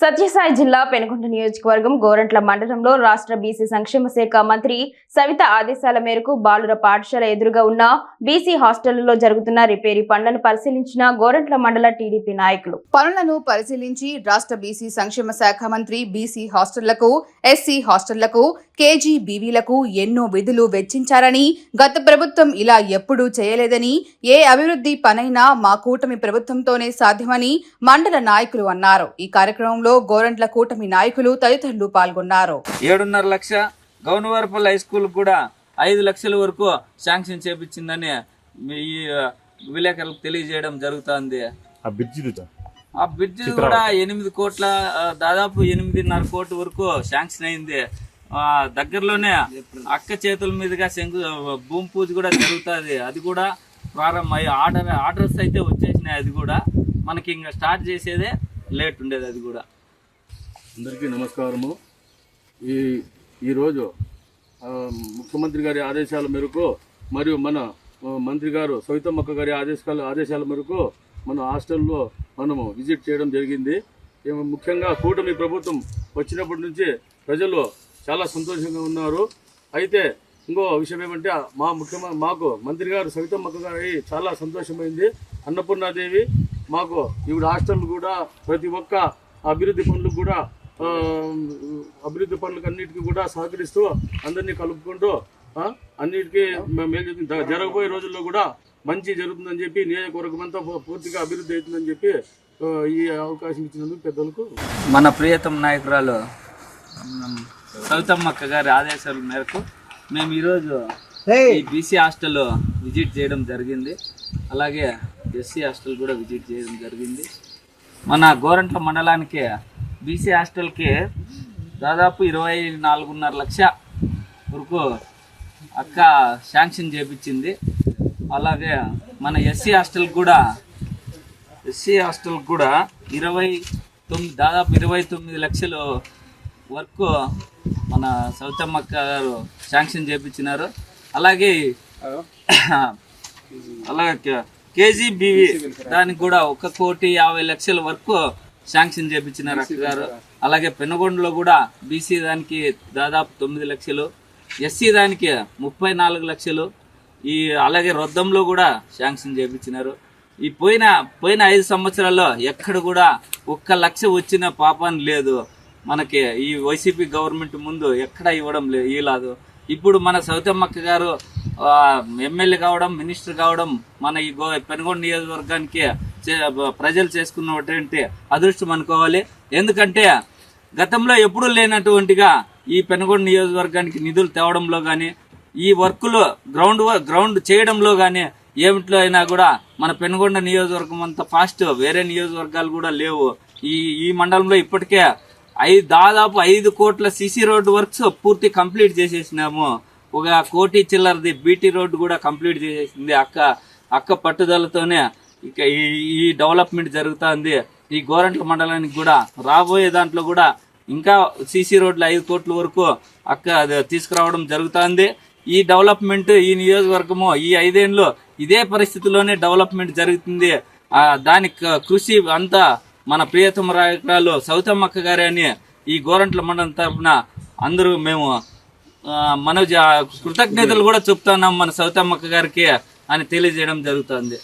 సత్యసాయి జిల్లా పెనుకొండ నియోజకవర్గం గోరంట్ల మండలంలో రాష్ట్ర బీసీ సంక్షేమ శాఖ మంత్రి సవిత ఆదేశాల మేరకు బాలుర పాఠశాల ఎదురుగా ఉన్న బీసీ హాస్టళ్ళలో జరుగుతున్న రిపేరీ పనులను పరిశీలించిన గోరంట్ల మండల టీడీపీ నాయకులు. పనులను పరిశీలించి రాష్ట్ర బీసీ సంక్షేమ శాఖ మంత్రి బీసీ హాస్టళ్ళకు ఎస్సీ హాస్టళ్ళకు కేజీ బీవీలకు ఎన్నో విధులు వెచ్చించారని గత ప్రభుత్వం ఇలా ఎప్పుడూ చేయలేదని ఏ అభివృద్ధి పనైనా మా కూటమి ప్రభుత్వంతోనే సాధ్యమని మండల నాయకులు అన్నారు. ఈ కార్యక్రమంలో గోరంట్ల కూటమి నాయకులు తదితరులు పాల్గొన్నారు. ఏడున్నర లక్ష గౌనవరపల్లి హై స్కూల్ కూడా ఐదు లక్షల వరకు శాంక్షన్ చేపించిందని మీ ఈ విలేకరులకు తెలియజేయడం జరుగుతుంది. ఆ బ్రిడ్జి ఆ బ్రిడ్జ్ కూడా ఎనిమిది కోట్ల ఆ, దాదాపు ఎనిమిదిన్నర కోట్ల వరకు శాంక్షన్ అయింది. ఆ, దగ్గరలోనే అక్క చేతుల మీదుగా శంకు భూమి పూజ కూడా జరుగుతుంది. అది కూడా ప్రారంభమై ఆర్డర్ ఆర్డర్స్ అయితే వచ్చేసినాయి. అది కూడా మనకి ఇంకా స్టార్ట్ చేసేదే లేట్ ఉండేది అది కూడా. అందరికీ నమస్కారము. ఈ ఈరోజు ముఖ్యమంత్రి గారి ఆదేశాల మేరకు మరియు మన మంత్రి గారు సవితమ్మక్క గారి ఆదేశాల ఆదేశాల మేరకు మన హాస్టల్లో మనము విజిట్ చేయడం జరిగింది. ముఖ్యంగా కూటమి ప్రభుత్వం వచ్చినప్పటి నుంచి ప్రజలు చాలా సంతోషంగా ఉన్నారు. అయితే ఇంకో విషయం ఏమంటే మా ముఖ్యమ మాకు మంత్రి గారు సవితమ్మక్క గారి చాలా సంతోషమైంది. అన్నపూర్ణాదేవి మాకు ఈవిడ హాస్టల్ కూడా ప్రతి ఒక్క అభివృద్ధి పనులకు కూడా అభివృద్ధి పనులకు అన్నిటికీ కూడా సహకరిస్తూ అందరినీ కలుపుకుంటూ అన్నిటికీ మే- మేలు జరుగుతుంది. జ- జరగబోయే రోజుల్లో కూడా మంచి జరుగుతుందని చెప్పి నియోజకవర్గం అంతా పూ- పూర్తిగా అభివృద్ధి అవుతుందని చెప్పి ఈ అవకాశం ఇచ్చినందుకు పెద్దలకు మన ప్రియతమ నాయకురాలు సవితమ్మక్క గారి ఆదేశాల మేరకు మేము ఈరోజు ఈ బీసీ హాస్టల్ విజిట్ చేయడం జరిగింది అలాగే ఎస్సీ హాస్టల్ కూడా విజిట్ చేయడం జరిగింది మన గోరంట్ల మండలానికి బీసీ హాస్టల్కి దాదాపు ఇరవై నాలుగున్నర లక్ష వరకు అక్క శాంక్షన్ చేపించింది. అలాగే మన ఎస్సీ హాస్టల్ కూడా ఎస్సీ హాస్టల్ కూడా ఇరవై తొమ్మిది దాదాపు ఇరవై తొమ్మిది లక్షలు వరకు మన సౌతమ్మక్క గారు శాంక్షన్ చేపించినారు. అలాగే అలాగే కేజీబీవి దానికి కూడా ఒక కోటి యాభై లక్షల వరకు శాంక్షన్ చేపించినారు అక్క గారు అలాగే పెనుగొండలో కూడా బీసీ దానికి దాదాపు తొమ్మిది లక్షలు ఎస్సీ దానికి ముప్పై నాలుగు లక్షలు ఈ అలాగే రొద్దంలో కూడా శాంక్షన్ చేపించినారు. ఈ పోయిన పోయిన ఐదు సంవత్సరాల్లో ఎక్కడ కూడా ఒక్క లక్ష వచ్చిన పాపాన్ని లేదు. మనకి ఈ వైసీపీ గవర్నమెంట్ ముందు ఎక్కడ ఇవ్వడం లేదు ఇలాదు ఇప్పుడు మన సౌతమ్మక్క గారు ఎమ్మెల్యే కావడం మినిస్టర్ కావడం మన ఈ గో పెనుగొండ నియోజకవర్గానికి ప్రజలు చేసుకున్నటువంటి అదృష్టం అనుకోవాలి. ఎందుకంటే గతంలో ఎప్పుడూ లేనటువంటిగా ఈ పెనుగొండ నియోజకవర్గానికి నిధులు తేవడంలో కానీ ఈ వర్కులు గ్రౌండ్ వ- గ్రౌండ్ చేయడంలో కానీ ఏమిట్లో అయినా కూడా మన పెనుగొండ నియోజకవర్గం అంత ఫాస్ట్ వేరే నియోజకవర్గాలు కూడా లేవు. ఈ ఈ మండలంలో ఇప్పటికే ఐదు దాదాపు ఐదు కోట్ల సిసి రోడ్డు వర్క్స్ పూర్తి కంప్లీట్ చేసేసినాము. ఒక కోటి చిల్లరది బీటీ రోడ్డు కూడా కంప్లీట్ చేసేసింది అక్క అక్క పట్టుదలతోనే ఇక ఈ ఈ డెవలప్మెంట్ జరుగుతుంది. ఈ గోరంట్ల మండలానికి కూడా రాబోయే దాంట్లో కూడా ఇంకా సీసీ రోడ్లు ఐదు కోట్ల వరకు అక్క తీసుకురావడం జరుగుతుంది. ఈ డెవలప్మెంట్ ఈ నియోజకవర్గము ఈ ఐదేళ్ళు ఇదే పరిస్థితిలోనే డెవలప్మెంట్ జరుగుతుంది. దానికి కృషి అంతా మన ప్రియతమ రాయకురాలు సౌతమ్మక్క గారే అని ఈ గోరంట్ల మండలం తరఫున అందరూ మేము మన కృతజ్ఞతలు కూడా చెప్తున్నాం మన సౌతమ్మక్క గారికి అని తెలియజేయడం జరుగుతుంది.